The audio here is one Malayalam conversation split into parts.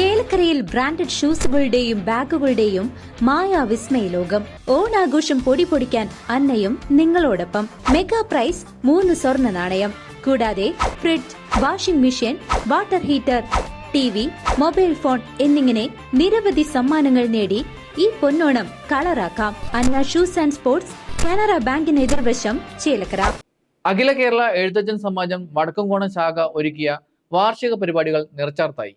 ചേലക്കരയിൽ ബ്രാൻഡഡ് ഷൂസുകളുടെയും ബാഗുകളുടെയും മായ വിസ്മയ ലോകം ഓണാഘോഷം പൊടി പൊടിക്കാൻ അന്നയും നിങ്ങളോടൊപ്പം. മെഗാ പ്രൈസ് മൂന്ന് സ്വർണ നാണയം. കൂടാതെ fridge washing machine water heater T V mobile phone എന്നിങ്ങനെ നിരവധി സമ്മാനങ്ങൾ നേടി ഈ പൊന്നോണം കളറാക്കാം. Anna shoes and sports Canara ബാങ്കിന് എതിർവശം ചേലക്കര. അഖില കേരള എഴുത്തച്ഛൻ സമാജം വടക്കുംകോണം ശാഖ ഒരുക്കിയ വാർഷിക പരിപാടികൾ നിറച്ചാർത്തായി.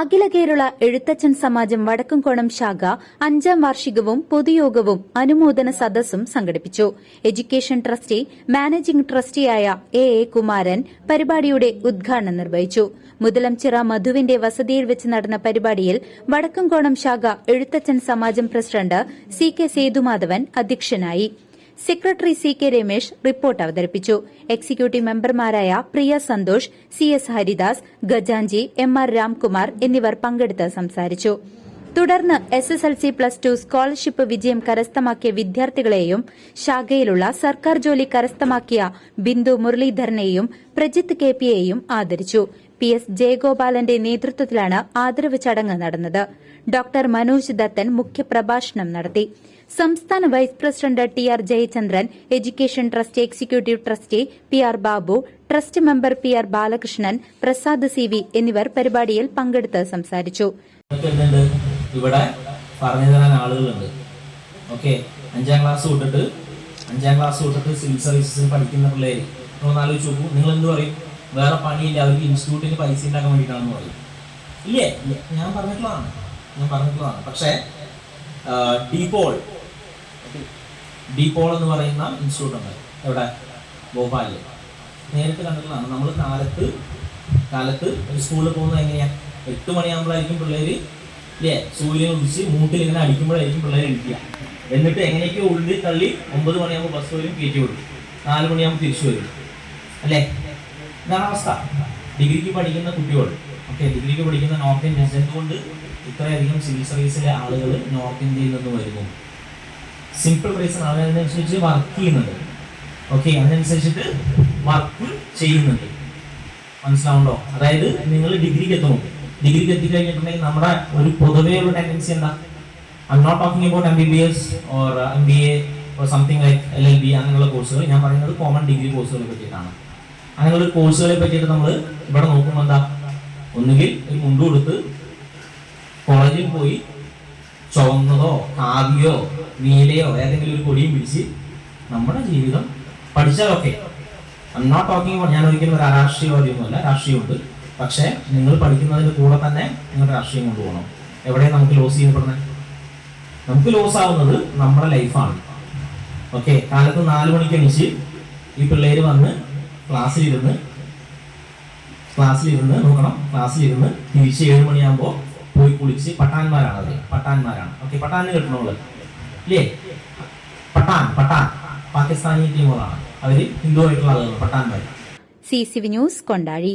അഖില കേരള എഴുത്തച്ഛൻ സമാജം വടക്കുംകോണം ശാഖ അഞ്ചാം വാർഷികവും പൊതുയോഗവും അനുമോദന സദസ്സും സംഘടിപ്പിച്ചു. എഡ്യൂക്കേഷൻ ട്രസ്റ്റി മാനേജിംഗ് ട്രസ്റ്റിയായ എ എ കുമാരൻ പരിപാടിയുടെ ഉദ്ഘാടനം നിർവഹിച്ചു. മുതലംചിറ മധുവിന്റെ വസതിയിൽ വെച്ച് നടന്ന പരിപാടിയിൽ വടക്കുംകോണം ശാഖ Ezhuthachan Samajam president C K Sethumadhavan അധ്യക്ഷനായി. Secretary C K Ramesh report അവതരിപ്പിച്ചു. എക്സിക്യൂട്ടീവ് മെമ്പർമാരായ പ്രിയ സന്തോഷ് സി എസ് ഹരിദാസ് ഗജാഞ്ചി എം ആർ രാംകുമാർ എന്നിവർ പങ്കെടുത്ത് സംസാരിച്ചു. തുടർന്ന് S S L C plus two scholarship വിജയം കരസ്ഥമാക്കിയ വിദ്യാർത്ഥികളെയും ശാഖയിലുള്ള സർക്കാർ ജോലി കരസ്ഥമാക്കിയ ബിന്ദു മുരളീധരനെയും പ്രജിത്ത് കെ പി പിയെയും ആദരിച്ചു. പി എസ് ജയഗോപാലന്റെ നേതൃത്വത്തിലാണ് ആദരവ് ചടങ്ങ് നടന്നത്. ഡോക്ടർ മനോജ് ദത്തൻ മുഖ്യപ്രഭാഷണം നടത്തി. സംസ്ഥാന vice president T R Jayachandran education trust executive trustee P R Babu trust member P R Balakrishnan Prasad C V എന്നിവർ പരിപാടിയിൽ പങ്കെടുത്ത് സംസാരിച്ചു. ഇവിടെ പറഞ്ഞു തരാൻ ആളുകളുണ്ട്. ഓക്കെ അഞ്ചാം ക്ലാസ് തൊട്ടിട്ട് അഞ്ചാം ക്ലാസ് തൊട്ടിട്ട് സിവിൽ സർവീസസ് പഠിക്കുന്ന പിള്ളേർ ഒന്നാലോചിച്ച് നോക്കൂ. നിങ്ങൾ എന്ത് പറയും? വേറെ പണിയില്ല. അവർക്ക് ഇൻസ്റ്റിറ്റ്യൂട്ടിന് പൈസ ഉണ്ടാക്കാൻ വേണ്ടിയിട്ടാണെന്ന് പറയും. ഇല്ലേ ഇല്ല. ഞാൻ പറഞ്ഞിട്ടുള്ളതാണ്. ഞാൻ പറഞ്ഞിട്ടുള്ളതാണ്. പക്ഷേ ഡിപോൾ ഡിപോൾ എന്ന് പറയുന്ന ഇൻസ്റ്റിറ്റ്യൂട്ട് ഉണ്ട്. എവിടെ? ഭോപ്പാലിൽ നേരിട്ട് കണ്ടിട്ടുള്ളതാണ്. നമ്മൾ കാലത്ത് കാലത്ത് ഒരു സ്കൂളിൽ പോകുന്നത് എങ്ങനെയാണ് എട്ട് മണിയാകുമ്പോഴായിരിക്കും പിള്ളേര് ഇല്ലേ? സൂര്യൻ ഉദിച്ച് മൂട്ടിൽ ഇങ്ങനെ അടിക്കുമ്പോഴായിരിക്കും പിള്ളേർ ഇരിക്കുക എന്നിട്ട് എങ്ങനെയൊക്കെ ഉള്ളിൽ തള്ളി ഒമ്പത് മണിയാകുമ്പോൾ ബസ് വരും കയറ്റി വിടും. നാല് മണിയാകുമ്പോൾ തിരിച്ചു വരും. അല്ലേ? ഇതാണ് അവസ്ഥ. ഡിഗ്രിക്ക് പഠിക്കുന്ന കുട്ടികൾ. ഓക്കെ ഡിഗ്രിക്ക് പഠിക്കുന്ന നോർത്ത് ഇന്ത്യൻസ് എന്തുകൊണ്ട് ഇത്രയധികം സിവിൽ സർവീസിലെ ആളുകൾ നോർത്ത് ഇന്ത്യയിൽ നിന്ന് വരുന്നു? സിമ്പിൾ റീസൺ അതിനനുസരിച്ച് വർക്ക് ചെയ്യുന്നുണ്ട്. ഓക്കെ അതിനനുസരിച്ചിട്ട് വർക്ക് ചെയ്യുന്നുണ്ട്. മനസ്സിലാവുണ്ടോ അതായത് നിങ്ങൾ ഡിഗ്രിക്ക് എത്തണം ഡിഗ്രിക്ക് എത്തിക്കഴിഞ്ഞിട്ടുണ്ടെങ്കിൽ നമ്മുടെ ഒരു പൊതുവേ ഉള്ള ടെൻഡൻസി എന്താ? I not talking about M B B S or M B A or something like L L B അങ്ങനെയുള്ള കോഴ്സുകൾ ഞാൻ പറയുന്നത് കോമൺ ഡിഗ്രി കോഴ്സുകളെ പറ്റിയിട്ടാണ്. അങ്ങനെയുള്ള കോഴ്സുകളെ പറ്റിയിട്ട് നമ്മൾ ഇവിടെ നോക്കുമ്പോൾ എന്താ? ഒന്നുകിൽ ഒരു കൊടുത്ത് കോളേജിൽ പോയി ചുവന്നതോ കാവിയോ നീലയോ ഏതെങ്കിലും ഒരു കൊടിയും പിടിച്ച് നമ്മുടെ ജീവിതം പഠിച്ചാലൊക്കെ. ഐ നോട്ട് ടോക്കിംഗ് ഞാൻ ഒരിക്കലും ഒരു അരാഷ്ട്രീയവാദിയൊന്നുമല്ല രാഷ്ട്രീയമുണ്ട്. പക്ഷേ നിങ്ങൾ പഠിക്കുന്നതിന്റെ കൂടെ തന്നെ നിങ്ങളുടെ രാഷ്ട്രീയം കൊണ്ടുപോകണം. എവിടെയാണ് നമുക്ക് ലോസ് ചെയ്യപ്പെടുന്നത്? നമുക്ക് ലോസ് ആവുന്നത് നമ്മുടെ ലൈഫാണ് ഓക്കെ കാലത്ത് നാല് മണിക്ക് എണീച്ച് ഈ പിള്ളേര് വന്ന് ക്ലാസ്സിലിരുന്ന് ക്ലാസ്സിലിരുന്ന് നോക്കണം. ക്ലാസ്സിലിരുന്ന് തിരിച്ച് ഏഴ് മണിയാകുമ്പോൾ പോയി കുളിച്ച് പട്ടാൻമാരാണ് അത് പട്ടാൻമാരാണ്. ഓക്കെ പട്ടാൻ കിട്ടണുള്ളത് ഇല്ലേ? പട്ടാൻ പട്ടാൻ. പാകിസ്ഥാനി ടീമുകളാണ്. അവർ ഹിന്ദു ആയിട്ടുള്ള ആളുകൾ പട്ടാൻമാർ C C V news Kondazhy.